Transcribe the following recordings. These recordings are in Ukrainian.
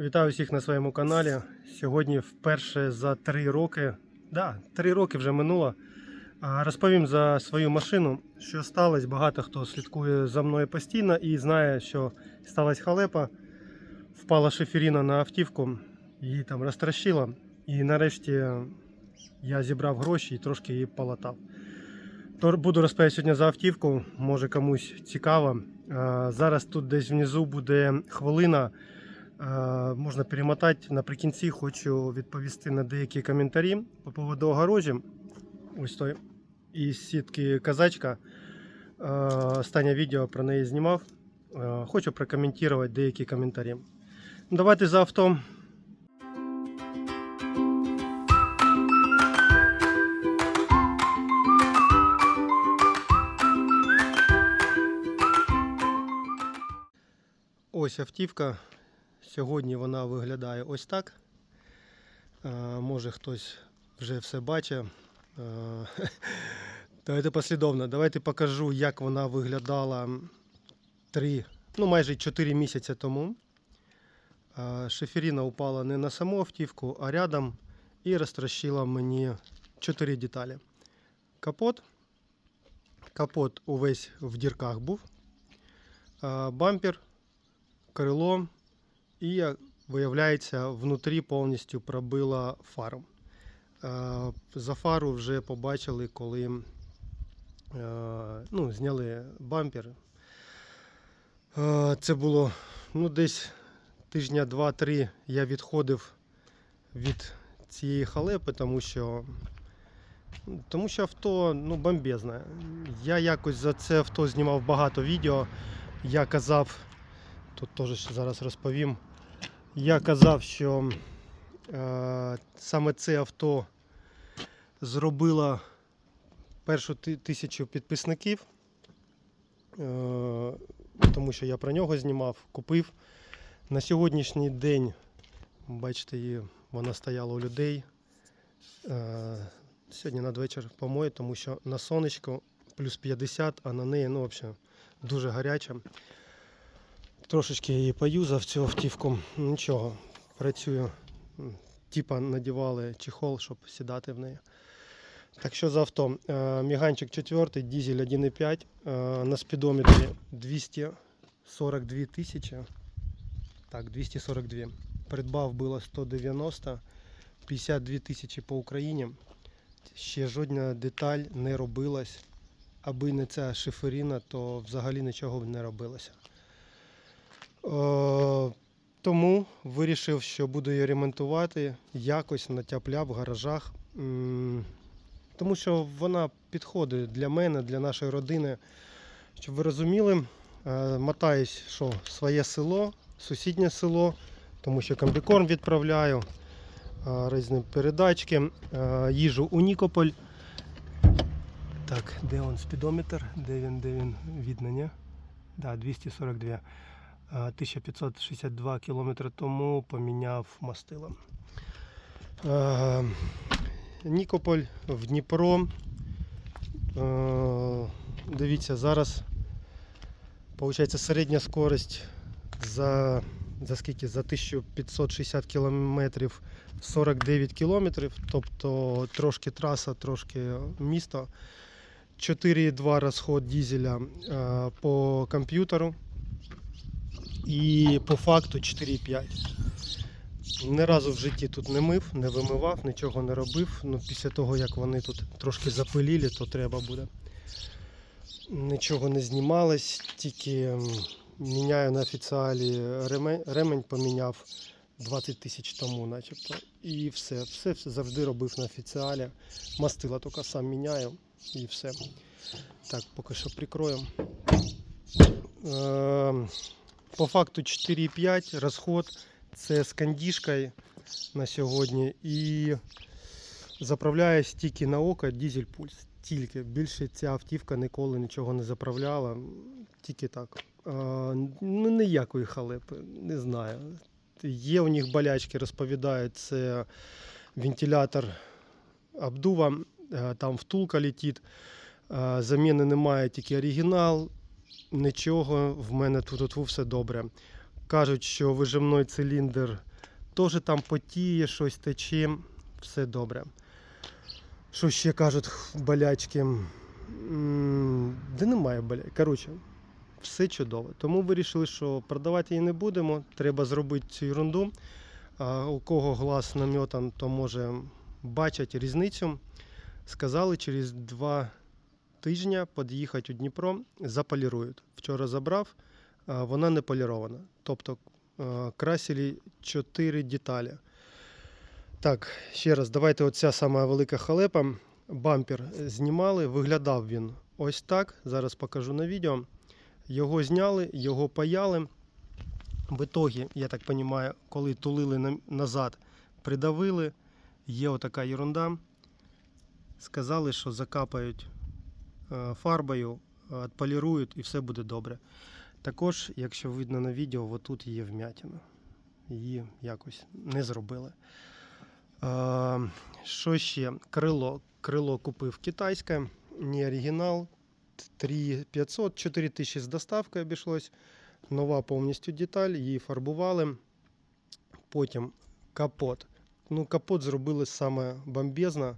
Вітаю всіх на своєму каналі. Сьогодні вперше за три роки, да, три роки вже минуло. Розповім за свою машину, що сталося. Багато хто слідкує за мною постійно і знає, що сталася халепа. Впала шиферіна на автівку, її там розтрощило. І нарешті я зібрав гроші і трошки її полатав. То буду розповідати сьогодні за автівку, може комусь цікаво. Зараз тут десь внизу буде хвилина. Е, Можна перемотати. Наприкінці хочу відповісти на деякі коментарі по поводу огорожі. Ось той із сітки казачка. Е, Останнє відео про неї знімав. Е, Хочу прокоментувати деякі коментарі. Давайте за авто. Ось автівка. Сьогодні вона виглядає ось так. Е, Може хтось вже все бачить. Е, Давайте послідовно. Давайте покажу, як вона виглядала 3, ну майже 4 місяці тому. Е, Шиферіна упала не на саму автівку, а рядом і розтрощила мені 4 деталі. Капот. Капот увесь в дірках був. Бампер, крило і виявляється, внутрі повністю пробила фару. Е, За фару вже побачили, коли е, ну, зняли бампер. Е, Це було ну, десь тижня два-три я відходив від цієї халепи, тому що, тому що авто ну, бомбезне. Я якось за це авто знімав багато відео. Я казав, тут теж зараз розповім. Я казав, що е, саме це авто зробило першу тисячу підписників, е, тому що я про нього знімав, купив. На сьогоднішній день, бачите, її, вона стояла у людей. Е, сьогодні надвечір помою, тому що на сонечко плюс 50, а на неї ну, взагалі, дуже гаряча. Трошечки її поюзав цю автівку. Нічого, працюю. М, Типа надівали чехол, щоб сідати в неї. Так що за авто? Е, Міганчик 4, дізель 1,5. е, На спідометрі 242 тисячі. Так, 242. Придбав було 190, 52 тисячі по Україні. Ще жодна деталь не робилась. Аби не ця шиферіна, то взагалі нічого не робилося. Е, Тому вирішив, що буду її ремонтувати якось натяпля в гаражах. Тому що вона підходить для мене, для нашої родини. Щоб ви розуміли, е, мотаюсь, що своє село, сусіднє село, тому що комбікорм відправляю, е, різні передачки, їжу у Нікополь. Так, де он спідометр? Де він, де він видно, ні? Да, 242. А, 1562 кілометри тому поміняв мастило. Е, Нікополь в Дніпро. Е, Дивіться, зараз виходить середня скорость за, за скільки? За 1560 кілометрів 49 кілометрів, тобто трошки траса, трошки місто. 4,2 розход дізеля е, по комп'ютеру і по факту 4,5. Ні разу в житті тут не мив, не вимивав, нічого не робив. Ну, після того, як вони тут трошки запиліли, то треба буде. Нічого не знімалось, тільки міняю на офіціалі ремень, ремень поміняв 20 тисяч тому, начебто. І все. Все завжди робив на офіціалі. Мастила тільки сам міняю і все. Так, поки що прикроємо. Ем, По факту 4,5 розход. Це з кандішкою на сьогодні. І заправляє тільки на око дізель пульс. Тільки. Більше ця автівка ніколи нічого не заправляла. Тільки так. А, ну, ніякої халепи, не знаю. Є у них болячки, розповідають, це вентилятор обдува, е, там втулка летить. Е, Заміни немає, тільки оригінал, нічого. В мене тут, тут все добре. Кажуть, що вижимний циліндр теж там потіє, щось тече, все добре. Що ще кажуть болячки? Да немає болячки. Коротше, все чудово. Тому вирішили, що продавати її не будемо. Треба зробити цю ерунду. У кого глаз наметан, то може бачать різницю. Сказали, через два тижні під'їхати у Дніпро, заполірують. Вчора забрав, вона не полірована. Тобто красили 4 деталі. Так, ще раз, давайте оця сама велика халепа. Бампер знімали, виглядав він ось так. Зараз покажу на відео. Його зняли, його паяли. В ітогі, я так розумію, коли тулили назад, придавили. Є отака ерунда. Сказали, що закапають фарбою, е, відполірують і все буде добре. Також, якщо видно на відео, отут є вмятина. Її якось не зробили. Е, Що ще? Крило. Крило купив китайське, не оригінал. 3500, 4000 з доставкою обійшлось. Нова повністю деталь, її фарбували. Потім капот. Ну, капот зробили саме бомбезно.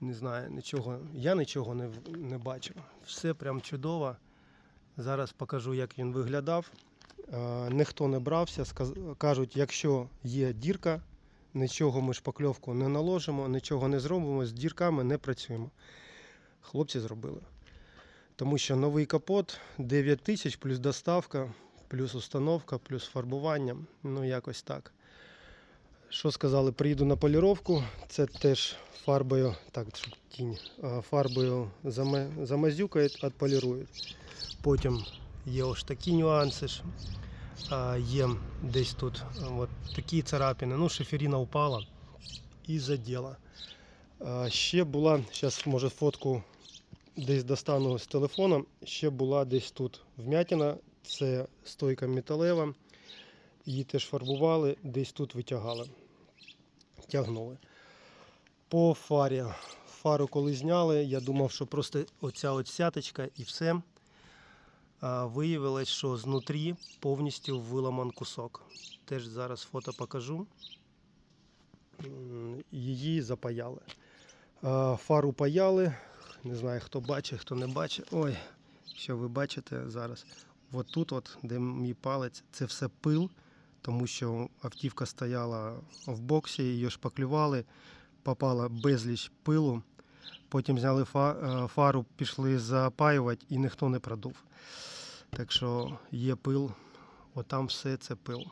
Не знаю, нічого. Я нічого не, не бачив. Все прям чудово. Зараз покажу, як він виглядав. Е, ніхто не брався. сказ- Кажуть, якщо є дірка, нічого ми шпакльовку не наложимо, нічого не зробимо, з дірками не працюємо. Хлопці зробили. Тому що новий капот 9 тисяч плюс доставка, плюс установка, плюс фарбування. Ну, якось так. Що сказали, приїду на поліровку. Це теж фарбою, так, тінь, фарбою замазюкають, відполірують. Потім є ось такі нюанси. ж. Є десь тут от такі царапини. Ну, шиферина упала і заділа. Ще була, зараз може фотку десь достану з телефона. Ще була десь тут вмятина. Це стойка металева. Її теж фарбували, десь тут витягали. Тягнули. По фарі. Фару коли зняли, я думав, що просто оця от сяточка і все. Виявилось, що знутрі повністю виламан кусок. Теж зараз фото покажу. Її запаяли. Фару паяли. Не знаю, хто бачить, хто не бачить. Ой, що ви бачите зараз. От тут, от, де мій палець, це все пил, тому що автівка стояла в боксі, її шпаклювали, попала безліч пилу. Потім зняли е, фару, пішли запаювати і ніхто не продув. Так що є пил, отам все це пил.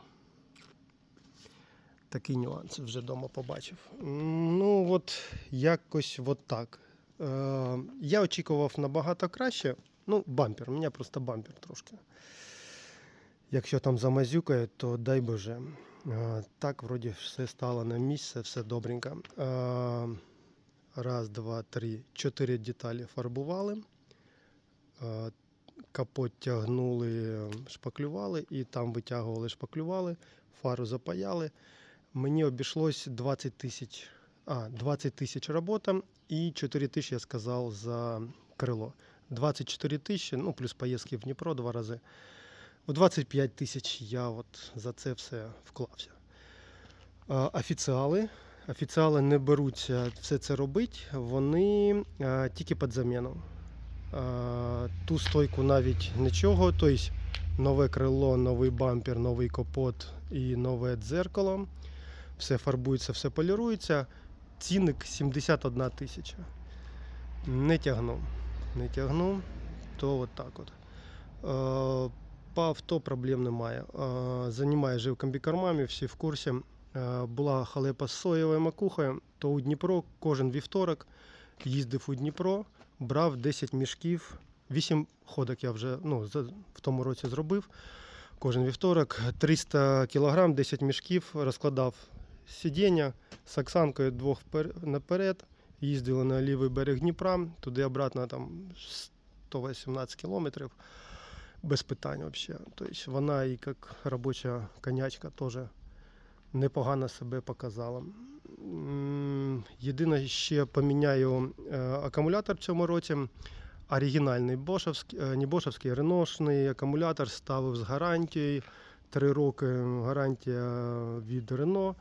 Такий нюанс вже вдома побачив. Ну, от якось от так. Е, я очікував набагато краще. Ну, бампер, у мене просто бампер трошки. Якщо там замазюкає, то дай Боже. Так, вроді, все стало на місце, все добренько. Раз, два, три, чотири деталі фарбували. Капот тягнули, шпаклювали і там витягували, шпаклювали, фару запаяли. Мені обійшлось 20 тисяч, а, 20 тисяч робота і 4 тисячі я сказав за крило. 24 тисячі, ну плюс поїздки в Дніпро два рази. У 25 тисяч я от за це все вклався. Офіціали. Офіціали не беруться все це робити, вони тільки під заміну. Ту стойку навіть нічого, тобто нове крило, новий бампер, новий капот і нове дзеркало. Все фарбується, все полірується. Цінник 71 тисяча. Не тягну. Не тягну, то от так от. По авто проблем немає. Е, Займаю живкомбікормами, всі в курсі. Була халепа з соєвою макухою, то у Дніпро кожен вівторок їздив у Дніпро, брав 10 мішків. 8 ходок я вже ну, в тому році зробив. Кожен вівторок 300 кг, 10 мішків, розкладав сидіння з Оксанкою двох наперед. Їздили на лівий берег Дніпра, туди обратно там 118 кілометрів. Без питань взагалі. Тобто вона і як робоча конячка теж непогано себе показала. Єдине, ще поміняю е, акумулятор в цьому році. Оригінальний бошовський, е, не бошовський, реношний акумулятор ставив з гарантією. 3 роки гарантія від Рено.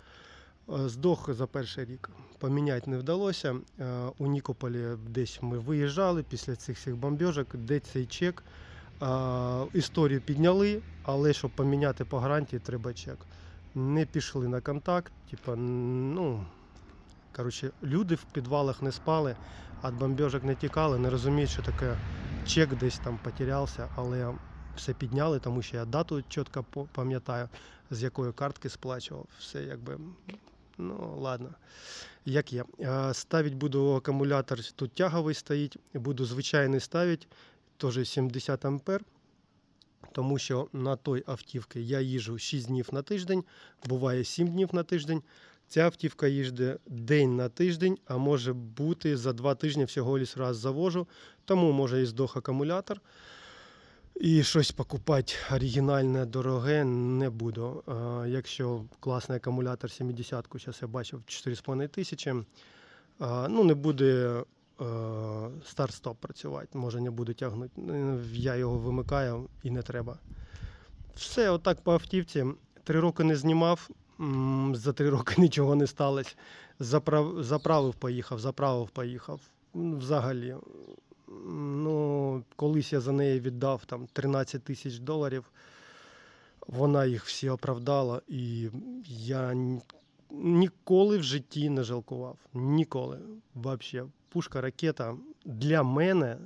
Е, Здох за перший рік. Поміняти не вдалося. У Нікополі десь ми виїжджали після цих всіх бомбіжок, де цей чек. Історію підняли, але щоб поміняти по гарантії, треба чек. Не пішли на контакт. Типа, ну, коротше, люди в підвалах не спали, від бомбіжок не тікали, не розуміють, що таке чек десь там потерявся, але все підняли, тому що я дату чітко пам'ятаю, з якої картки сплачував. Все якби. Ну, ладно. Як є. Ставити буду акумулятор, тут тяговий стоїть, буду звичайний ставити, теж 70 ампер. Тому що на той автівці я їжджу 6 днів на тиждень, буває 7 днів на тиждень. Ця автівка їжджає день на тиждень, а може бути за 2 тижні всього лиш раз завожу. Тому може і здох акумулятор. І щось покупати оригінальне, дороге не буду. А, якщо класний акумулятор 70-ку, зараз я бачив 4,5 тисячі, ну не буде старт-стоп працювати, може не буде тягнути. Ну, Я його вимикаю і не треба. Все, отак по автівці. Три роки не знімав, за три роки нічого не сталося. Заправ, заправив, поїхав, заправив, поїхав. Взагалі. Ну, колись я за неї віддав там 13 тисяч доларів. Вона їх всі оправдала, і я ніколи в житті не жалкував. Ніколи. Взагалі, пушка, ракета для мене,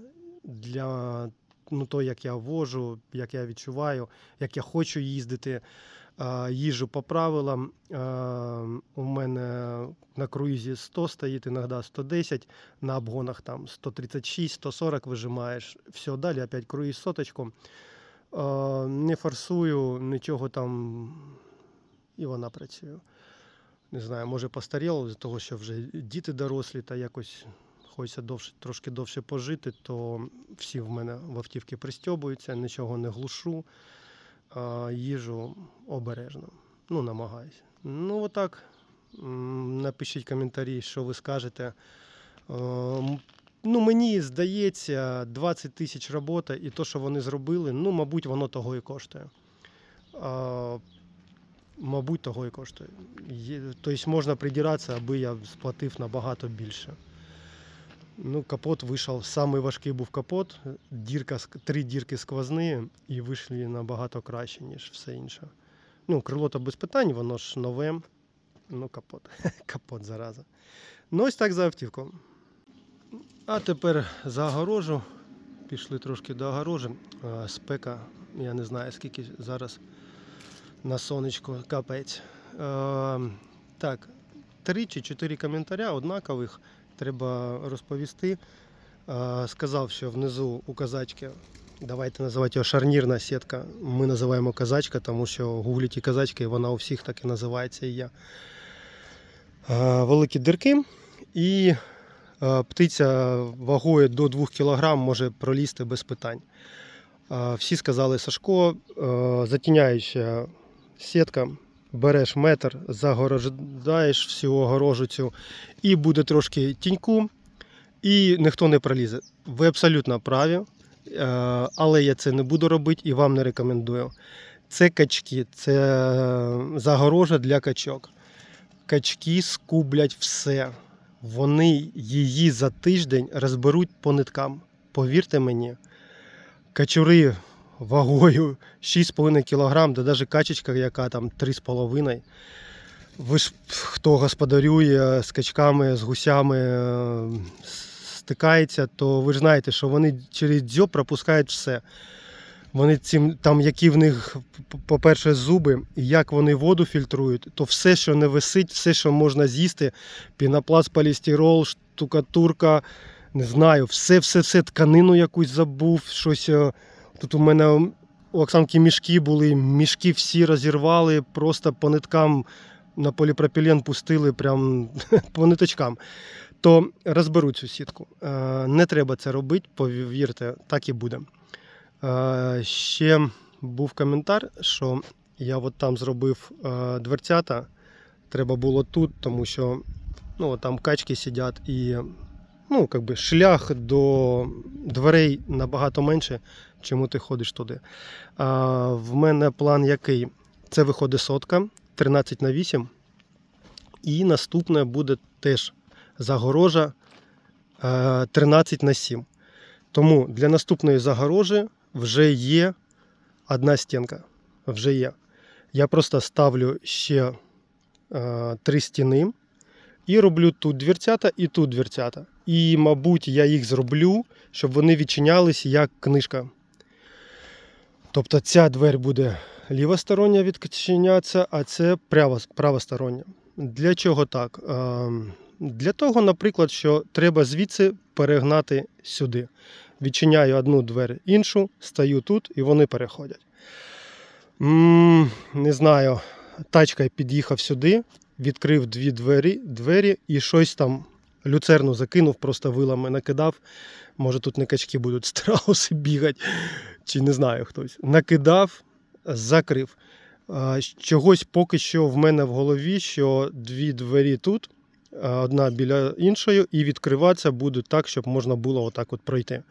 для ну, того, як я вожу, як я відчуваю, як я хочу їздити. а, Їжджу по правилам. У мене на круїзі 100 стоїть, іноді 110 на обгонах там 136, 140 вижимаєш. Все, далі опять круїз соточку. Е, Не форсую, нічого там. І вона працює. Не знаю, може постаріло з того, що вже діти дорослі та якось хочеться довше, трошки довше пожити, то всі в мене в автівці пристьобуються, нічого не глушу, їжу обережно. Ну, намагаюся. Ну, отак. Напишіть коментарі, що ви скажете. Е, Ну, мені здається, 20 тисяч робота і то, що вони зробили, ну, мабуть, воно того і коштує. А, мабуть, того і коштує. Тобто можна придиратися, аби я сплатив набагато більше. Ну, капот вийшов, самий важкий був капот, дірка, три дірки сквозні і вийшли набагато краще, ніж все інше. Ну, крило то без питань, воно ж нове. Ну, капот. капот зараза. Ну, ось так за автівку. А тепер за огорожу. Пішли трошки до огорожі. Спека, я не знаю скільки зараз на сонечко капець. Так, три чи чотири коментаря однакових треба розповісти. Е, сказав, що внизу у казачки, давайте називати його шарнірна сітка. Ми називаємо казачка, тому що гугліть і казачки, вона у всіх так і називається і я. Е, великі дирки і е, птиця вагою до 2 кг може пролізти без питань. Всі сказали Сашко, затіняюча сітка, береш метр, загороджаєш всю огорожу цю, і буде трошки тіньку, і ніхто не пролізе. Ви абсолютно праві, е, але я це не буду робити і вам не рекомендую. Це качки, це загорожа для качок. Качки скублять все. Вони її за тиждень розберуть по ниткам. Повірте мені, качури вагою 6,5 кг, да навіть качечка, яка там 3,5 Ви ж хто господарює з качками, з гусями, е, стикається, то ви ж знаєте, що вони через дзьоб пропускають все. Вони цим, там, які в них, по-перше, зуби, і як вони воду фільтрують, то все, що не висить, все, що можна з'їсти, пінопласт, полістирол, штукатурка, не знаю, все, все, все, тканину якусь забув, щось. Тут у мене у Оксанки мішки були, мішки всі розірвали, просто по ниткам на поліпропілен пустили, прям по ниточкам. То розберуть цю сітку. Е, Не треба це робити, повірте, так і буде. Е, Ще був коментар, що я от там зробив е, дверцята. Треба було тут, тому що ну, там качки сидять і ну, как би, шлях до дверей набагато менше, чому ти ходиш туди. А, в мене план який? Це виходить сотка 13 на 8. І наступне буде теж загорожа е, 13 на 7. Тому для наступної загорожі вже є одна стінка. Вже є. Я просто ставлю ще е, три стіни і роблю тут дверцята і тут дверцята. І, мабуть, я їх зроблю, щоб вони відчинялись як книжка. Тобто ця двері буде лівостороння відчинятися, а це правостороння. Для чого так? Ем, Для того, наприклад, що треба звідси перегнати сюди. Відчиняю одну двері іншу, стаю тут і вони переходять. м не знаю, тачка під'їхав сюди, відкрив дві двері, двері і щось там люцерну закинув, просто вилами накидав. Може тут не качки будуть страуси бігати, чи не знаю хтось. Накидав, закрив. Чогось поки що в мене в голові, що дві двері тут, одна біля іншої, і відкриватися будуть так, щоб можна було отак от пройти.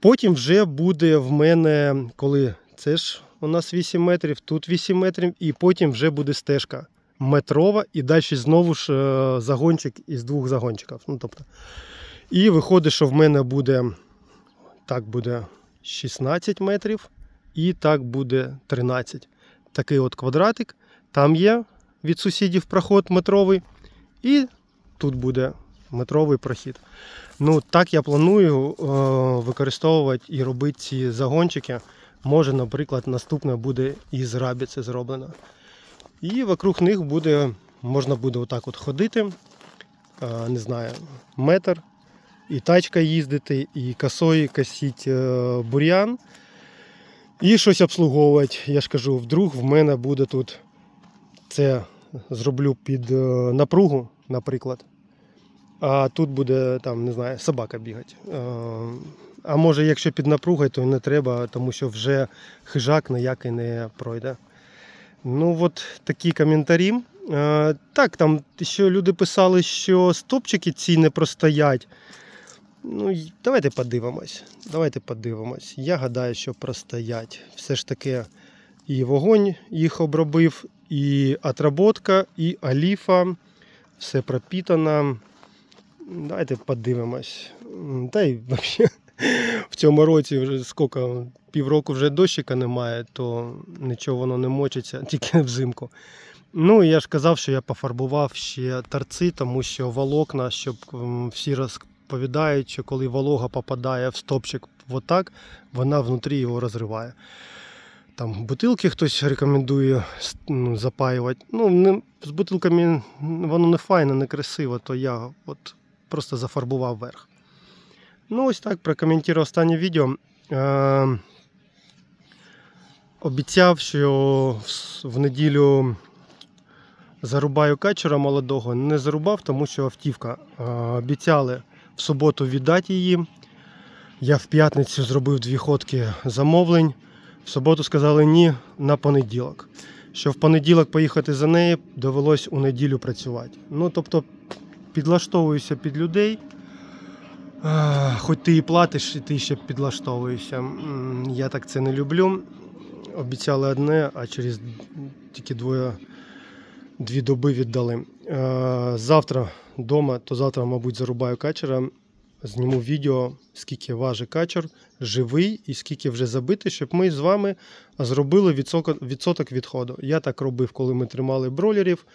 Потім вже буде в мене, коли це ж у нас 8 метрів, тут 8 метрів, і потім вже буде стежка метрова, і далі знову ж е, загончик із двох загончиків. Ну, тобто. І виходить, що в мене буде так буде 16 метрів, і так буде 13. Такий от квадратик. Там є від сусідів проход метровий, і тут буде метровий прохід. Ну, так я планую е, використовувати і робити ці загончики. Може, наприклад, наступне буде із рабіці зроблено. І вокруг них буде, можна буде отак от ходити, е, не знаю, метр, і тачка їздити, і косою косіть е, бур'ян, і щось обслуговувати. Я ж кажу, вдруг в мене буде тут це зроблю під е, напругу, наприклад. А тут буде там, не знаю, собака бігати. А може, якщо під напругою, то не треба, тому що вже хижак ніякий не пройде. Ну, от такі коментарі. Е, Так, там ще люди писали, що стопчики ці не простоять. Ну, давайте подивимось. Давайте подивимось. Я гадаю, що простоять. Все ж таки і вогонь їх обробив, і отработка, і оліфа. Все пропітано. Давайте подивимось. Та й взагалі в цьому році вже скільки, півроку вже дощика немає, то нічого воно не мочиться, тільки взимку. Ну, я ж казав, що я пофарбував ще торці, тому що волокна, щоб всі розповідають, що коли волога попадає в стопчик отак, вона внутрі його розриває. Там бутилки хтось рекомендує ну, запаювати. Ну, не, з бутилками воно не файно, не красиво, то я от просто зафарбував верх. Ну, ось так прокоментував останнє відео. Е, обіцяв, що в, неділю зарубаю качера молодого. Не зарубав, тому що автівка. Е, обіцяли в суботу віддати її. Я в п'ятницю зробив дві ходки замовлень. В суботу сказали ні на понеділок. Що в понеділок поїхати за нею довелось у неділю працювати. Ну, тобто, підлаштовуюся під людей. Хоч ти і платиш, і ти ще підлаштовуєшся. Я так це не люблю. Обіцяли одне, а через тільки двоє дві доби віддали. Завтра вдома, то завтра, мабуть, зарубаю качера. Зніму відео, скільки важить качер, живий і скільки вже забитий, щоб ми з вами зробили відсоток, відходу. Я так робив, коли ми тримали бройлерів.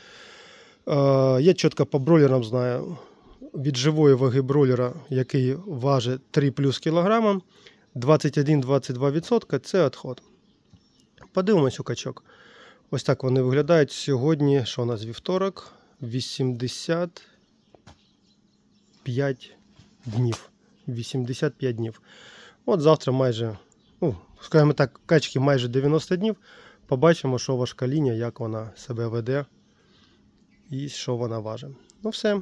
Е, Я чітко по бройлерам знаю від живої ваги бройлера, який важить 3 плюс кілограма, 21-22% це відход. Подивимось у качок. Ось так вони виглядають сьогодні. Що у нас вівторок? 85 днів. 85 днів. От завтра майже, ну, скажімо так, качки майже 90 днів. Побачимо, що важка лінія, як вона себе веде і що вона важить. Ну все.